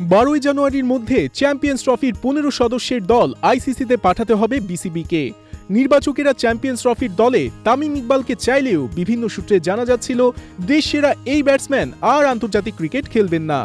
বারোই জানুয়ারির মধ্যে চ্যাম্পিয়ন্স ট্রফির পনেরো সদস্যের দল আইসিসিতে পাঠাতে হবে বিসিবিকে। নির্বাচকেরা চ্যাম্পিয়ন্স ট্রফির দলে তামিম ইকবালকে চাইলেও বিভিন্ন সূত্রে জানা যাচ্ছিল দেশ সেরা এই ব্যাটসম্যান আর আন্তর্জাতিক ক্রিকেট খেলবেন না।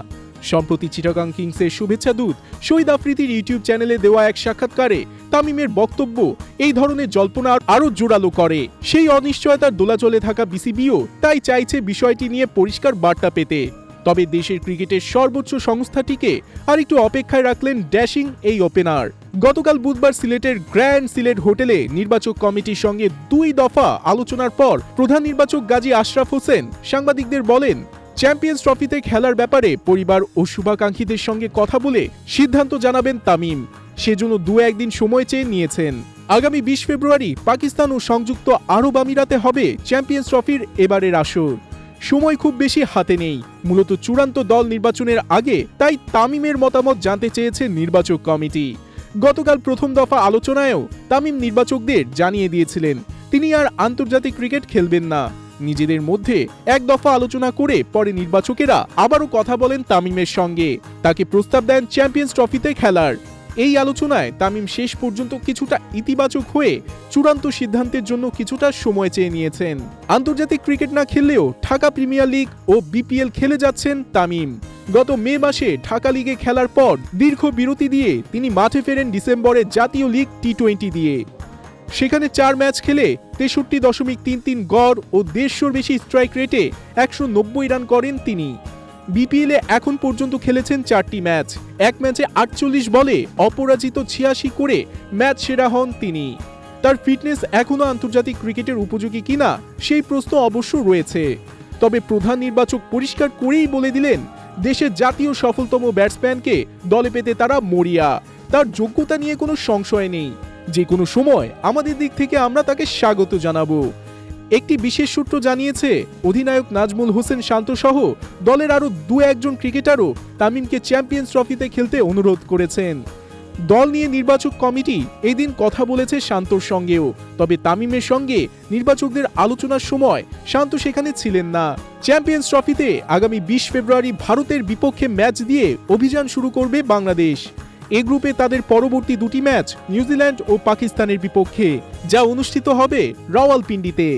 সম্প্রতি চিটাগাং কিংসের শুভেচ্ছা দূত শহীদ আফ্রিদির ইউটিউব চ্যানেলে দেওয়া এক সাক্ষাৎকারে তামিমের বক্তব্য এই ধরনের জল্পনা আরও জোরালো করে। সেই অনিশ্চয়তার দোলাচলে থাকা বিসিবিও তাই চাইছে বিষয়টি নিয়ে পরিষ্কার বার্তা পেতে। তবে দেশের ক্রিকেটের সর্বোচ্চ সংস্থাটিকে আর একটু অপেক্ষায় রাখলেন ড্যাশিং এই ওপেনার। গতকাল বুধবার সিলেটের গ্র্যান্ড সিলেট হোটেলে নির্বাচক কমিটির সঙ্গে দুই দফা আলোচনার পর প্রধান নির্বাচক গাজী আশরাফ হোসেন সাংবাদিকদের বলেন, চ্যাম্পিয়ন্স ট্রফিতে খেলার ব্যাপারে পরিবার ও শুভাকাঙ্ক্ষীদের সঙ্গে কথা বলে সিদ্ধান্ত জানাবেন তামিম। সেজন্য দু একদিন সময় চেয়ে নিয়েছেন। আগামী বিশ ফেব্রুয়ারি পাকিস্তান ও সংযুক্ত আরব আমিরাতে হবে চ্যাম্পিয়ন্স ট্রফির এবারের আসর। সময় খুব বেশি হাতে নেই। মূলত চূড়ান্ত দল নির্বাচনের আগে তাই তামিমের মতামত জানতে চেয়েছে নির্বাচক কমিটি। গতকাল প্রথম দফা আলোচনায়ও তামিম নির্বাচকদের জানিয়ে দিয়েছিলেন, তিনি আর আন্তর্জাতিক ক্রিকেট খেলবেন না। নিজেদের মধ্যে এক দফা আলোচনা করে পরে নির্বাচকেরা আবারও কথা বলেন তামিমের সঙ্গে। তাকে প্রস্তাব দেন চ্যাম্পিয়ন্স ট্রফিতে খেলার। এই আলোচনায় তামিম শেষ পর্যন্ত কিছুটা ইতিবাচক হয়ে চূড়ান্ত সিদ্ধান্তের জন্য কিছুটা সময় চেয়ে নিয়েছেন। আন্তর্জাতিক ক্রিকেট না খেললেও ঢাকা প্রিমিয়ার লিগ ও বিপিএল খেলে যাচ্ছেন তামিম। গত মে মাসে ঢাকা লিগে খেলার পর দীর্ঘ বিরতি দিয়ে তিনি মাঠে ফেরেন ডিসেম্বরে জাতীয় লিগ টি টোয়েন্টি দিয়ে। সেখানে চার ম্যাচ খেলে তেষট্টি দশমিক তিন তিন গড় ও দেড়শোর বেশি স্ট্রাইক রেটে একশো নব্বই রান করেন তিনি। বিপিএলে এখন পর্যন্ত খেলেছেন চারটি ম্যাচ। এক ম্যাচে আটচল্লিশ বলে অপরাজিত ছিয়াশি করে ম্যাচ সেরা হন তিনি। তার ফিটনেস এখনও আন্তর্জাতিক ক্রিকেটের উপযোগী কিনা, সেই প্রশ্ন অবশ্য রয়েছে। তবে প্রধান নির্বাচক পরিষ্কার করেই বলে দিলেন, দেশের জাতীয় সফলতম ব্যাটসম্যানকে দলে পেতে তারা মরিয়া। তার যোগ্যতা নিয়ে কোনো সংশয় নেই। যে কোনো সময় আমাদের দিক থেকে আমরা তাকে স্বাগত জানাব। একটি বিশেষ সূত্র জানিয়েছে, অধিনায়ক নাজমুল হোসেন শান্ত সহ দলের আরও দু একজন ক্রিকেটারও তামিমকে চ্যাম্পিয়ন্স ট্রফিতে খেলতে অনুরোধ করেছেন। দল নিয়ে নির্বাচক কমিটি এই দিন কথা বলেছে শান্তর সঙ্গেও, তবে তামিমের সঙ্গে নির্বাচকদের আলোচনার সময় শান্ত সেখানে ছিলেন না। চ্যাম্পিয়ন্স ট্রফিতে আগামী বিশ ফেব্রুয়ারি ভারতের বিপক্ষে ম্যাচ দিয়ে অভিযান শুরু করবে বাংলাদেশ। এ গ্রুপে তাদের পরবর্তী দুটি ম্যাচ নিউজিল্যান্ড ও পাকিস্তানের বিপক্ষে, যা অনুষ্ঠিত হবে রাওয়ালপিন্ডিতে।